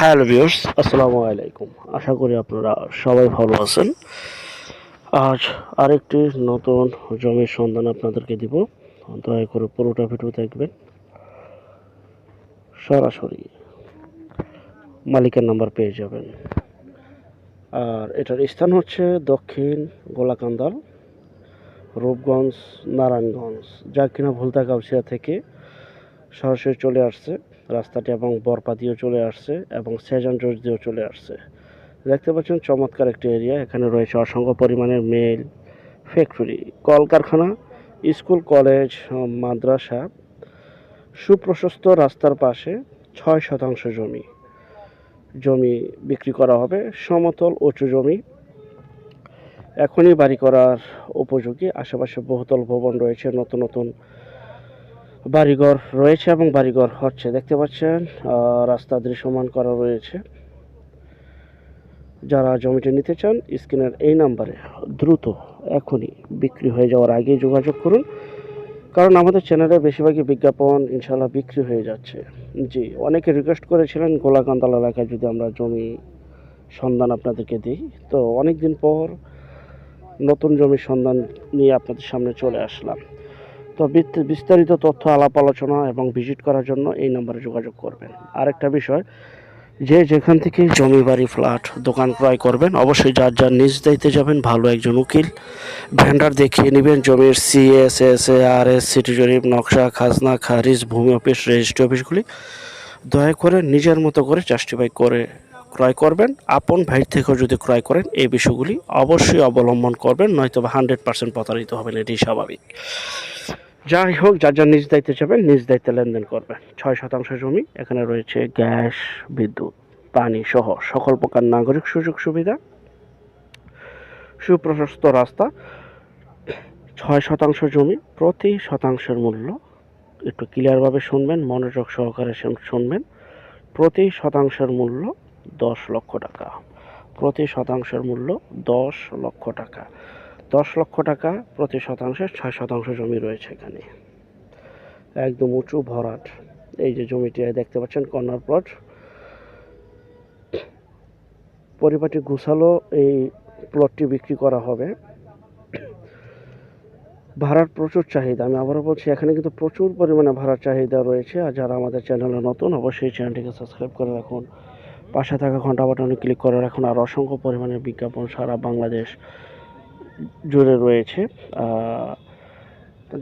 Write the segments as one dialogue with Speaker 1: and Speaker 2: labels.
Speaker 1: Hello viewers আসসালামু আলাইকুম। আশা করি আপনারা সবাই ভালো আছেন। আজ আরেকটি নতুন জমির সন্ধান আপনাদেরকে দিব। দয়া করে পুরোটা ভিডিও দেখবেন। সরাসরি মালিকের নাম্বার পেয়ে যাবেন। আর এটার স্থান হচ্ছে দক্ষিণ গোলাকান্দাল, রূপগঞ্জ, নারায়ণগঞ্জ। যা কিনা ভুলতা গাউসিয়া থেকে সরাসরি চলে আসছে। রাস্তাটি এবং বরপা দিয়েও চলে আসছে এবং সেজান জোর দিয়েও চলে আসছে। দেখতে পাচ্ছেন চমৎকার একটি এরিয়া এখানে রয়েছে অসংখ্য পরিমাণের মেল ফ্যাক্টরি কলকারখানা, স্কুল কলেজ মাদ্রাসা, সুপ্রশস্ত রাস্তার পাশে ছয় শতাংশ জমি। জমি বিক্রি করা হবে, সমতল উঁচু জমি। এখনই বাড়ি করার উপযোগী, আশেপাশে বহুতল ভবন রয়েছে, নতুন নতুন বাড়িঘর রয়েছে এবং বাড়িঘর হচ্ছে, দেখতে পাচ্ছেন রাস্তা দৃশ্যমান করা রয়েছে। যারা জমিটি নিতে চান, স্ক্রিনের এই নাম্বারে দ্রুত এখনই বিক্রি হয়ে যাওয়ার আগেই যোগাযোগ করুন, কারণ আমাদের চ্যানেলে বেশিরভাগই বিজ্ঞাপন ইনশাল্লাহ বিক্রি হয়ে যাচ্ছে। জি, অনেকে রিকোয়েস্ট করেছিলেন গোলাকান্দাল এলাকায় যদি আমরা জমি সন্ধান আপনাদেরকে দিই। তো অনেক দিন পর নতুন জমির সন্ধান নিয়ে আপনাদের সামনে চলে আসলাম। তো বিস্তারিত তথ্য, আলাপ আলোচনা এবং ভিজিট করার জন্য এই নম্বরে যোগাযোগ করবেন। আরেকটা বিষয়, যে যেখান থেকে জমি, বাড়ি ফ্ল্যাট দোকান ক্রয় করবেন, অবশ্যই যার যার নিজ দায়িত্বে যাবেন, ভালো একজন উকিল। ভেন্ডার দেখিয়ে নেবেন জমির CS S A R S city জরিপ নকশা, খাজনা, খারিজ, ভূমি অফিস রেজিস্ট্রি অফিসগুলি। দয়া করে নিজের মতো করে জাস্টিফাই করে ক্রয় করবেন। আপন ভাই থেকেও যদি ক্রয় করেন, এই বিষয়গুলি অবশ্যই অবলম্বন করবেন নয়তো হান্ড্রেড পার্সেন্ট প্রতারিত হবেন, এটি স্বাভাবিক। যাই হোক, যার যার নিজ দায়িত্বে যাবেন, নিজ দায়িত্বে লেনদেন করবেন। ছয় শতাংশ জমি, এখানে রয়েছে গ্যাস, বিদ্যুৎ, পানি সহ সকল প্রকার নাগরিক সুযোগ সুবিধা, সুপ্রশস্ত রাস্তা। ছয় শতাংশ জমি, প্রতি শতাংশের মূল্য একটু ক্লিয়ারভাবে শুনবেন, মনোযোগ সহকারে শুনবেন। প্রতি শতাংশের মূল্য দশ লক্ষ টাকা। প্রতি শতাংশের মূল্য দশ লক্ষ টাকা। দশ লক্ষ টাকা প্রতি শতাংশে ছয় শতাংশ জমি রয়েছে এখানে। একদম উঁচু ভরাট। এই যে জমিটি দেখতে পাচ্ছেন, কর্নার প্লট। পরিপাটি গুছালো এই প্লটটি বিক্রি করা হবে। ভাড়ার প্রচুর চাহিদা। আমি আবারও বলছি, এখানে কিন্তু প্রচুর পরিমাণে ভাড়ার চাহিদা রয়েছে। আর যারা আমাদের চ্যানেলে নতুন, অবশ্যই চ্যানেলটিকে সাবস্ক্রাইব করে রাখুন। পাশে থাকা ঘণ্টা বাটনে ক্লিক করে রাখুন। আর অসংখ্য পরিমাণে বিজ্ঞাপন সারা বাংলাদেশ জুড়ে রয়েছে।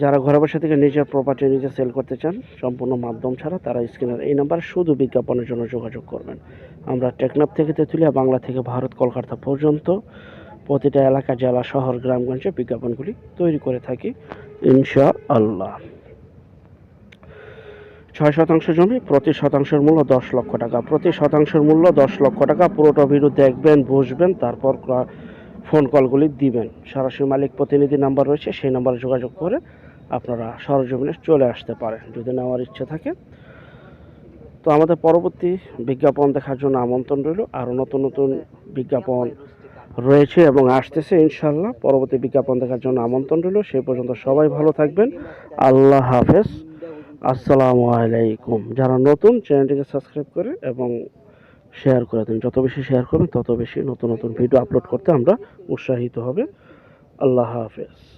Speaker 1: যারা ঘরে বসে থেকে নিজের প্রপার্টি নিজে সেল করতে চান, সম্পূর্ণ মাধ্যম ছাড়া তারা স্ক্রিনের এই নাম্বারে শুধু বিজ্ঞাপনের জন্য যোগাযোগ করবেন। আমরা টেকনাফ থেকে তেঁতুলিয়া, বাংলা থেকে ভারত, কলকাতা পর্যন্ত প্রতিটা এলাকা, জেলা, শহর, গ্রামগঞ্জে বিজ্ঞাপনগুলি তৈরি করে থাকি ইনশা আল্লাহ ছয় শতাংশ জমি, প্রতি শতাংশের মূল্য দশ লক্ষ টাকা। প্রতি শতাংশের মূল্য দশ লক্ষ টাকা। পুরোটা ভিডিও দেখবেন, বুঝবেন, তারপর ফোন কলগুলি দিবেন। সরাসরি মালিক প্রতিনিধি নাম্বার রয়েছে, সেই নাম্বারে যোগাযোগ করে আপনারা সরজমিনে চলে আসতে পারেন, যদি নেওয়ার ইচ্ছে থাকে। তো আমাদের পরবর্তী বিজ্ঞাপন দেখার জন্য আমন্ত্রণ রইল। আরও নতুন নতুন বিজ্ঞাপন রয়েছে এবং আসতেছে ইনশাল্লাহ পরবর্তী বিজ্ঞাপন দেখার জন্য আমন্ত্রণ রইল। সেই পর্যন্ত সবাই ভালো থাকবেন। আল্লাহ হাফেজ। আসসালামু আলাইকুম। যারা নতুন, চ্যানেলটিকে সাবস্ক্রাইব করে এবং শেয়ার করে দেন। যত বেশি শেয়ার করবেন, তত বেশি নতুন নতুন ভিডিও আপলোড করতে আমরা উৎসাহিত হবে। আল্লাহ হাফেজ।